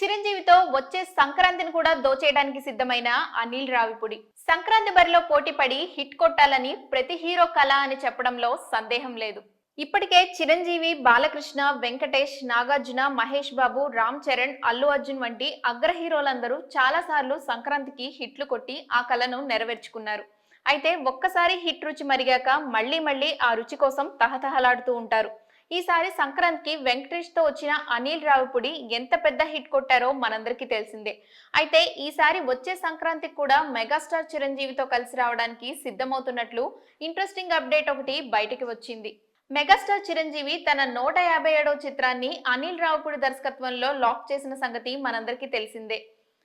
చిరంజీవితో వచ్చే సంక్రాంతిని కూడా దోచేయడానికి సిద్ధమైన అనిల్ రావిపూడి. సంక్రాంతి బరిలో పోటీపడి హిట్ కొట్టాలని ప్రతి హీరో కళ అని చెప్పడంలో సందేహం లేదు. ఇప్పటికే చిరంజీవి బాలకృష్ణ వెంకటేష్ నాగార్జున మహేష్ బాబు రామ్ చరణ్ అల్లు అర్జున్ వంటి అగ్ర హీరోలందరూ చాలా సార్లు సంక్రాంతికి హిట్లు కొట్టి ఆ కళను నెరవేర్చుకున్నారు. అయితే ఒక్కసారి హిట్ రుచి మరిగాక మళ్ళీ మళ్ళీ ఆ రుచి కోసం తహతహలాడుతూ ఉంటారు. ఈసారి సంక్రాంతికి వెంకటేష్తో వచ్చిన అనిల్ రావిపూడి ఎంత పెద్ద హిట్ కొట్టారో మనందరికీ తెలిసిందే. అయితే ఈసారి వచ్చే సంక్రాంతికి కూడా మెగాస్టార్ చిరంజీవితో కలిసి రావడానికి సిద్ధమవుతున్నట్లు ఇంట్రెస్టింగ్ అప్డేట్ ఒకటి బయటికి వచ్చింది. మెగాస్టార్ చిరంజీవి తన నూట యాభై ఏడవ చిత్రాన్ని అనిల్ రావుపూడి దర్శకత్వంలో లాక్ చేసిన సంగతి మనందరికీ తెలిసిందే.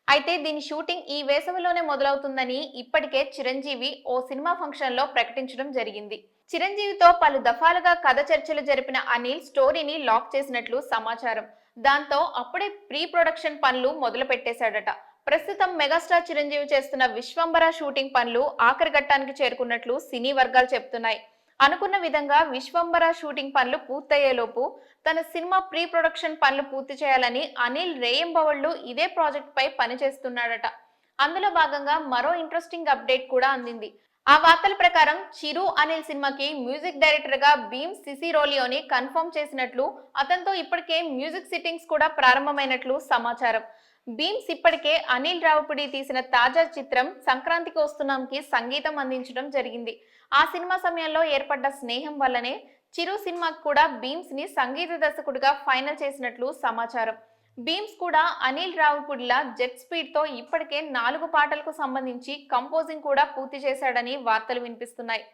అయితే దీని షూటింగ్ ఈ వేసవిలోనే మొదలవుతుందని ఇప్పటికే చిరంజీవి ఓ సినిమా ఫంక్షన్లో ప్రకటించడం జరిగింది. చిరంజీవితో పలు దఫాలుగా కథ చర్చలు జరిపిన అనిల్ స్టోరీని లాక్ చేసినట్లు సమాచారం. దాంతో అప్పుడే ప్రీ ప్రొడక్షన్ పనులు మొదలు పెట్టేశాడట ప్రస్తుతం మెగాస్టార్ చిరంజీవి చేస్తున్న విశ్వంబర షూటింగ్ పనులు ఆఖరి ఘట్టానికి చేరుకున్నట్లు సినీ వర్గాలు చెప్తున్నాయి అనుకున్న విధంగా విశ్వంబర షూటింగ్ పనులు పూర్తయ్యేలోపు తన సినిమా ప్రీ ప్రొడక్షన్ పనులు పూర్తి చేయాలని అనిల్ రేయంబవళ్ళు ఇదే ప్రాజెక్ట్ పై పనిచేస్తున్నాడట. అందులో భాగంగా మరో ఇంట్రెస్టింగ్ అప్డేట్ కూడా అందింది. ఆ వార్తల ప్రకారం చిరు అనిల్ సినిమాకి మ్యూజిక్ డైరెక్టర్గా భీమ్ సిసిరోలియోని కన్ఫర్మ్ చేసినట్లు అతనితో ఇప్పటికే మ్యూజిక్ సిట్టింగ్స్ కూడా ప్రారంభమైనట్లు సమాచారం. భీమ్స్ ఇప్పటికే అనిల్ రావుపుడి తీసిన తాజా చిత్రం సంక్రాంతికి వస్తున్నాంకి సంగీతం అందించడం జరిగింది. ఆ సినిమా సమయంలో ఏర్పడ్డ స్నేహం వల్లనే చిరు సినిమాకి కూడా భీమ్స్ని సంగీత దర్శకుడిగా ఫైనల్ చేసినట్లు సమాచారం. భీమ్స్ కూడా అనిల్ రావుపుడిలా జెట్ స్పీడ్తో ఇప్పటికే నాలుగు పాటలకు సంబంధించి కంపోజింగ్ కూడా పూర్తి చేశాడని వార్తలు వినిపిస్తున్నాయి.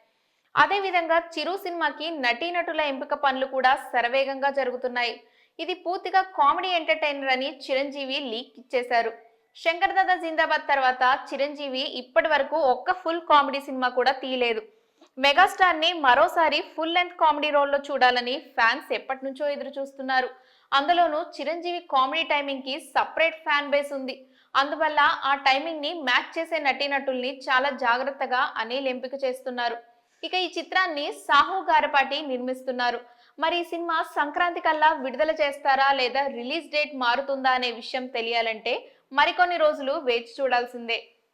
అదేవిధంగా చిరు సినిమాకి నటీనటుల ఎంపిక పనులు కూడా శరవేగంగా జరుగుతున్నాయి. ఇది పూర్తిగా కామెడీ ఎంటర్టైనర్ అని చిరంజీవి లీక్ ఇచ్చేశారు. శంకర్ దాదా జిందాబాద్ తర్వాత చిరంజీవి ఇప్పటి వరకు ఒక్క ఫుల్ కామెడీ సినిమా కూడా తీయలేదు. మెగాస్టార్ని మరోసారి ఫుల్ లెంత్ కామెడీ రోల్లో చూడాలని ఫ్యాన్స్ ఎప్పటి నుంచో ఎదురు చూస్తున్నారు అందులోనూ చిరంజీవి కామెడీ టైమింగ్కి సపరేట్ ఫ్యాన్ బేస్ ఉంది. అందువల్ల ఆ టైమింగ్ని మ్యాచ్ చేసే నటీనటుల్ని చాలా జాగ్రత్తగా అనిల్ ఎంపిక చేస్తున్నారు. ఇక ఈ చిత్రాన్ని సాహు గారపాటి నిర్మిస్తున్నారు. మరి ఈ సినిమా సంక్రాంతి కల్లా విడుదల చేస్తారా లేదా రిలీజ్ డేట్ మారుతుందా అనే విషయం తెలియాలంటే మరికొన్ని రోజులు వేచి చూడాల్సిందే.